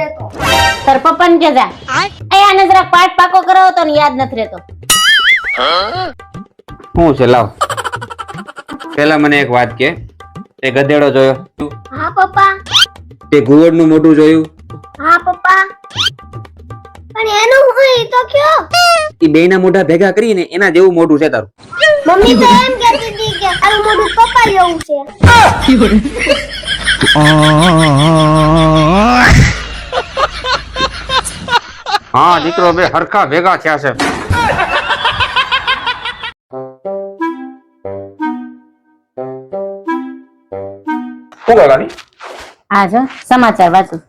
રહેતો તાર પપ્પાને કે જા અહીંયા ને જરાક પાઠ પાકો કરાવો તો ને યાદ નથી રહેતો શું છે લાવ પેલા મને એક વાત કે તે ગધેડો જોયો હા પપ્પા તે ઘુવડનું મોઢું જોયું હા પપ્પા પણ એનું હું ઈ તો કયો એ બેયના મોઢા ભેગા કરીને એના જેવું મોઢું છે તારું મમ્મી તો એમ કહેતી હતી કે તારું મોઢું પપ્પા જેવું છે હા દીકરો બે હરખા ભેગા થયા છે. શું કરવાની હા જો સમાચાર વાંચું.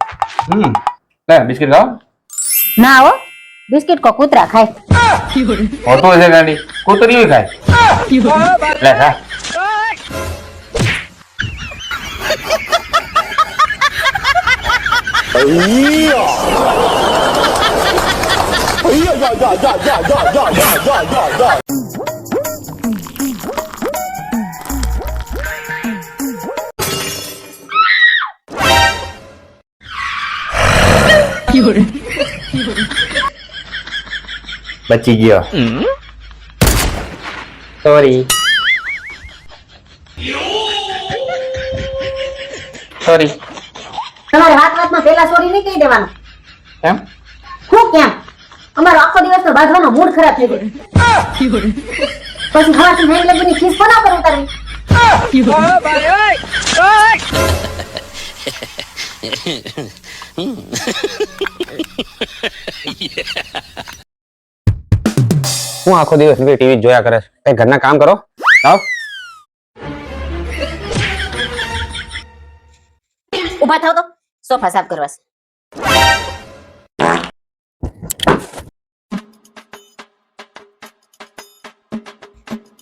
હમ લે બિસ્કિટ ખાવ ના હો બિસ્કિટ કો કૂતરા ખાય. હોતો છે ગાડી કૂતરી ખાય. લે ખા બચી ગયો સોરી સોરી તમારે વાત વાતમાં પેલા સોરી નહીં કહી દેવાનું. કેમ? હું કેમ? અમારો આખો દિવસ તો બાંધવાનો મૂડ ખરાબ થઈ ગયો. પછી હવાથી નહીં લગીની ખીસ કોના પર ઉતારવી હું આખો દિવસ ટીવી જોયા કરે છે. કઈ ઘરના કામ કરો? આવ ઊભા થાવ તો. સોફા સાફ કરવા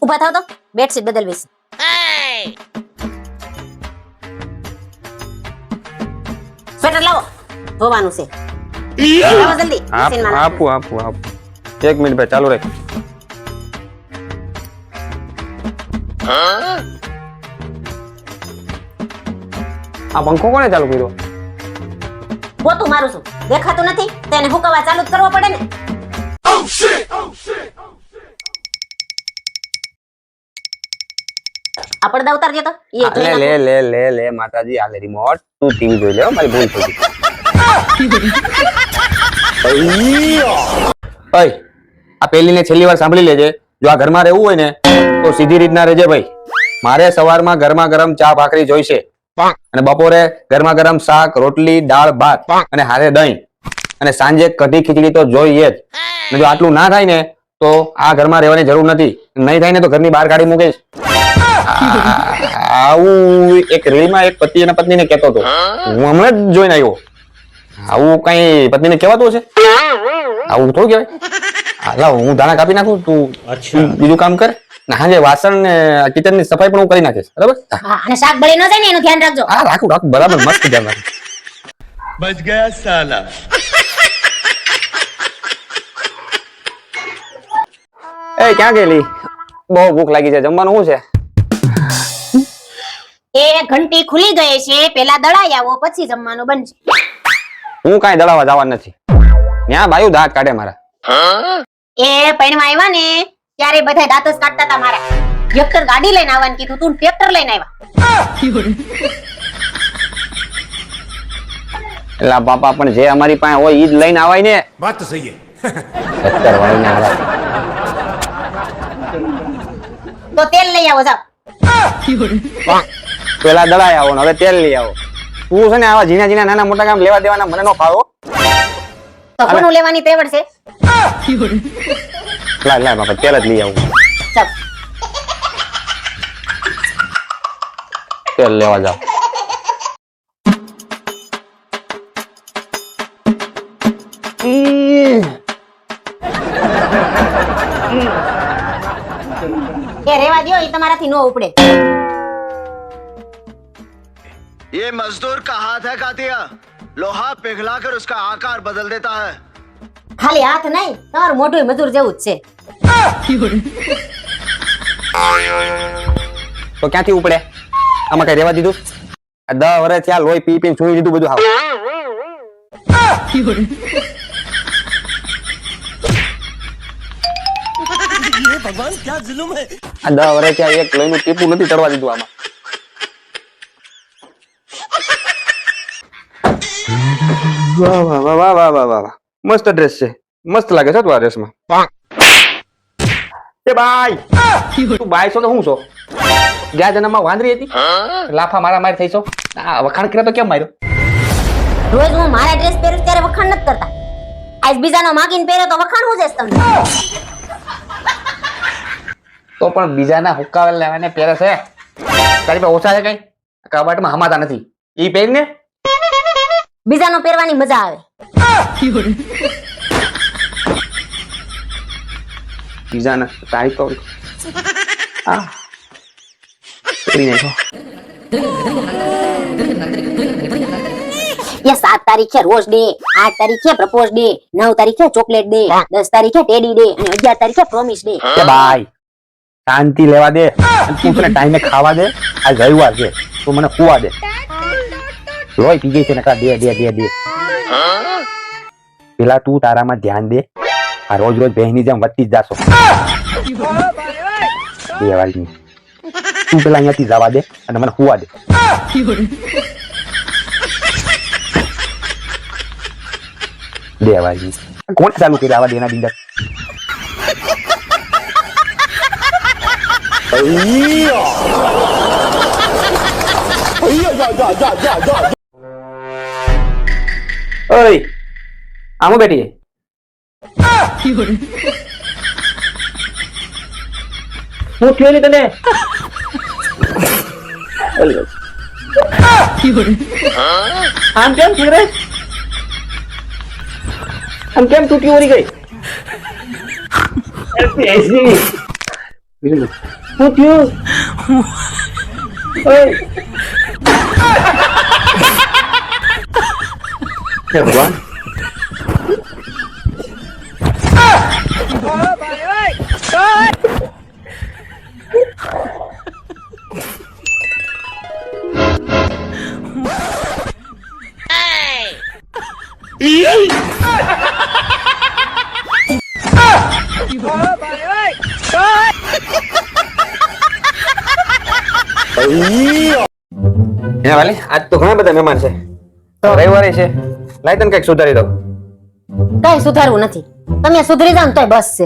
ઊભા થાવ તો. બેડશીટ બદલવીશ. સ્વેટર લાવો. ધોવાનું છે. લાવો જલ્દી. મશીનમાં નાખો. આપું આપું આપું. એક મિનિટ ભાઈ ચાલુ રાખ. આ પંખો કોને ચાલુ કર્યો? પોતું મારું છું દેખાતું નથી? તેને હુકવા ચાલુ જ કરવો પડે ને. આ પડદા ઉતારજે તો લે લે લે લે લે માતાજી આ લે રિમોટ તું ટીવી જોઈ લે મારી ભૂલ થઈ ગઈ. ઓય આ પહેલી ને છેલ્લી વાર સાંભળી લેજે. જો આ ઘરમાં રહેવું હોય ને તો સીધી રીતના રહેજે ભાઈ. મારે સવારમાં ગરમા ગરમ ચા ભાખરી જોઈશે. અને બપોરે ગરમા ગરમ શાક રોટલી દાળ ભાત અને હારે દહીં. અને સાંજે કઢી ખીચડી તો જોઈએ જ. જો આટલું ના થાય ને તો આ ઘરમાં રહેવાની જરૂર નથી. નહીં થાય ને તો ઘરની બહાર કાઢી મૂકીશ આવું એક રીલમાં એક પતિ અને પત્નીને કેતો હતો. હું હમણાં જ જોઈને આવ્યો. આવું કઈ પત્નીને કહેવાતું છે આવું થોડું કેવાય હાલા હું ધાણા કાપી નાખું તું બીજું કામ કર. ના હાજે વાસણ ને કિચનની સફાઈ પણ હું કરી નાખીશ. બરાબર? અને શાક બળી ન જાય ને એનું ધ્યાન રાખજો. હા રાખું રાખું. બરાબર મસ્ત ધ્યાન રાખું. બચ ગયા સાલા. એ ક્યાં ગયેલી? બહુ ભૂખ લાગી છે. જમવાનું શું છે? ઘંટી ખુલી ગઈ છે પેલા દળાઈ આવો પછી જમવાનું બનશે. હું કાઈ દળાવા જવાનું નથી. ત્યાં બાયું દાંત કાઢે મારા. એ પૈણમાં આવ્યા ને ત્યારે બધા દાંત જ કાઢતા હતા મારા. ટ્રેક્ટર ગાડી લઈને આવવાનું કીધું તું ટ્રેક્ટર લઈને આવ્યા એલા બાપા પણ જે અમારી પાસે હોય ઈ લઈને આવાય ને. વાત તો સહી ટ્રેક્ટર વાળીને આવ્યા તો તેલ લઈ આવો જાવ પેલા દળાઈ આવો ને હવે તેલ લઈ આવો. તું છે ને આવા ઝીણા ઝીણા નાના મોટા કામ લેવા દેવાના મને નો ફાવો તો કોનું લેવાની તેવડ છે? લાય લાય બાપા તેલ જ લઈ આવું. ચાલ. તેલ લેવા જાવ એ રેવા દો એ તમારાથી નો ઉપડે. ये मजदूर का हाथ है कातिया लोहा पिघलाकर उसका आकार बदल देता है ખાલી હાથ નહીં તમારું મોઢું મજૂર જેવું જ છે તો ક્યાંથી ઉપડે આમાં કઈ રેવા દીધું આ દસ વર્ષ થયા લોહી પી પી છોડી દીધું બધું હાવ આ દસ વર્ષ ત્યાં એક લોહીનું ટીપું નથી ચડવા દીધું આમાં વાહ વાહ વાહ વાહ વાહ વાહ વાહ વાહ. મસ્ત ડ્રેસ છે. મસ્ત લાગે છે તું આ ડ્રેસમાં એ બાય તું બાય છો તો હું છો? ગયા જન્મમાં વાંદરી હતી? લાફા મારા માર થઈ છો? આ વખાણ કર્યા તો કેમ માર્યો? રોજ હું મારા ડ્રેસ પહેરું ત્યારે વખાણ નથી કરતા. આજ બીજાનો માગીને પહેર્યો તો વખાણ હું જઈશ તમને. તો પણ બીજાના હુક્કાવેલ લેવાને પહેરે છે. તારી પાસે ઓછા છે કઈ? કબાટમાં હમાતા નથી. એ પહેરીને? બીજાનો પહેરવાની મજા આવે. બીજાના તારી તો આ. એ સાત તારીખે રોજ ડે આઠ તારીખે પ્રપોઝ ડે નવ તારીખે ચોકલેટ ડે દસ તારીખે ટેડી ડે અને અગિયાર તારીખે પ્રોમિસ ડે. કે બાય શાંતિ લેવા દે. તું તને ટાઈમે ખાવા દે. આ રવિવાર છે. તું મને ખુવા દે. લોહી પી ગઈ છે નકા દે દે દે દે પેલા તું તારામાં ધ્યાન દે. આ રોજ રોજ બહેની જેમ વધતી જ જાશો. બે વાળી તું પેલા અહીંયાથી જવા દે અને મને હુવા દે. બે વાળી કોણ ચાલુ કરી આવા દેના બિંદર? ઓય આમાં બેઠી હું થયો નહીં તને આમ કેમ સુધરે આમ કેમ તૂટી ઓરી ગઈ હું થયું ઓય હે ભગવાન હે વાલી આજ તો ઘણા બધા મહેમાન છે રવિવારે છે લાઈ તને કંઈક સુધારી દઉં. કઈ સુધારવું નથી. તમે સુધરી જાવ ને તોય બસ છે.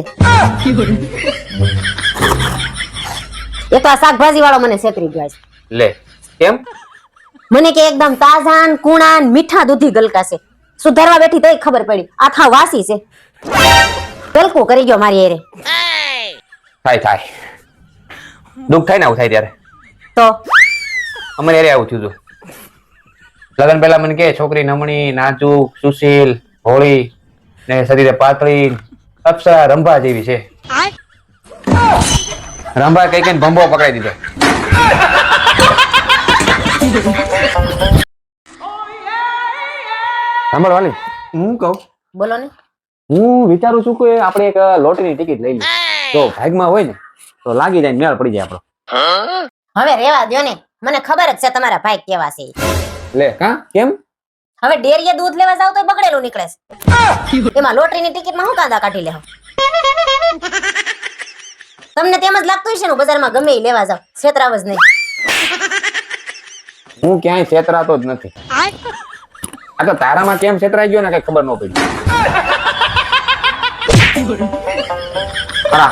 એ તો આ શાકભાજી વાળો મને છેતરી ગયો છે. લે કેમ? મને કે એકદમ તાજા ને કુણા મીઠા દૂધી ગલકા છે. સુધારવા બેઠી તોય ખબર પડી. આખા વાસી છે. ગલકો કરી ગયો મારી એરે થાય થાય. દુઃખ થાય ને આવું થાય ત્યારે. તો? અમારે એરે આવું થયું હતું લગ્ન પહેલા મને કે છોકરી નમણી નાજુક સુશીલ હોળી ને શરીરે પાતળી અપ્સરા રંભા જેવી છે. રંભા કઈ કઈ ભંભો પકડાઈ દીધો. સાંભળ વાલી. હું કહું? બોલો ને. હું વિચારું છું કે આપણે એક લોટરીની ટિકિટ લઈ લઈએ. તો ભાગમાં હોય ને તો લાગી જાય ને મેળ પડી જાય આપણો. હવે રેવા દ્યો ને. મને ખબર જ છે તમારા ભાઈ કેવા છે. લે. કા? કેમ? હવે ડેરીએ દૂધ લેવા જાવ તો બગડેલું નીકળે છે. એમાં લોટરીની ટિકિટમાં હું કાંદા કાઢી લેવા તમને તેમ જ લાગતું હશે ને બજારમાં ગમે લેવા જાવ છેતરાવ જ નહીં. હું ક્યાંય છેતરાતો જ નથી. આ તો તારામાં કેમ છેતરાઈ ગયો ને કઈ ખબર ન પડી.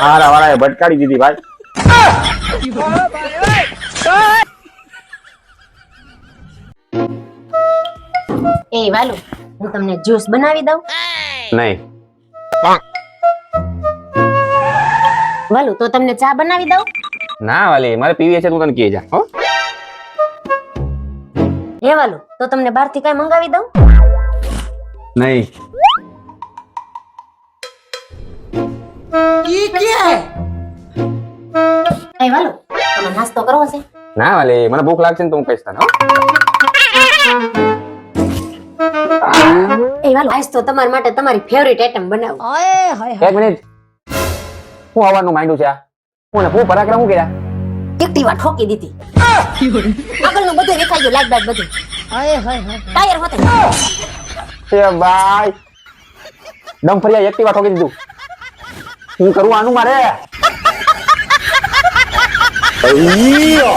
હારા વાળા ભટકાડી દીધી ભાઈ. એ વાલું હું તમને જ્યુસ બનાવી દઉં. નહીં. વાલુ તો તમને ચા બનાવી દઉં? ના વાલી મારે પીવી છે તું તને કહી જા હો. હે વાલુ તો તમને બહારથી કઈ મંગાવી દઉં? નહીં. એ વાલુ તમે નાસ્તો કરવો છે ના વાલી મને ભૂખ લાગશે ને તો હું કહીશ તને હો? એ વાલો. આજ તો તમારા માટે તમારી ફેવરિટ આઈટમ બનાવું. એક મિનિટ. હું આવવાનું માંડ્યું છે આ. હું ને હું પરાક્રમ હું કર્યા? એક્ટિવા ઠોકી દીધી. આગળનું બધું દેખાઈ ગયું લાઈટ બાઈટ બધું ટાયર હોતે. એ ભાઈ. ડમફરિયા એક્ટિવા ઠોકી દીધું. હું કરું આનું મારે? અయ్యో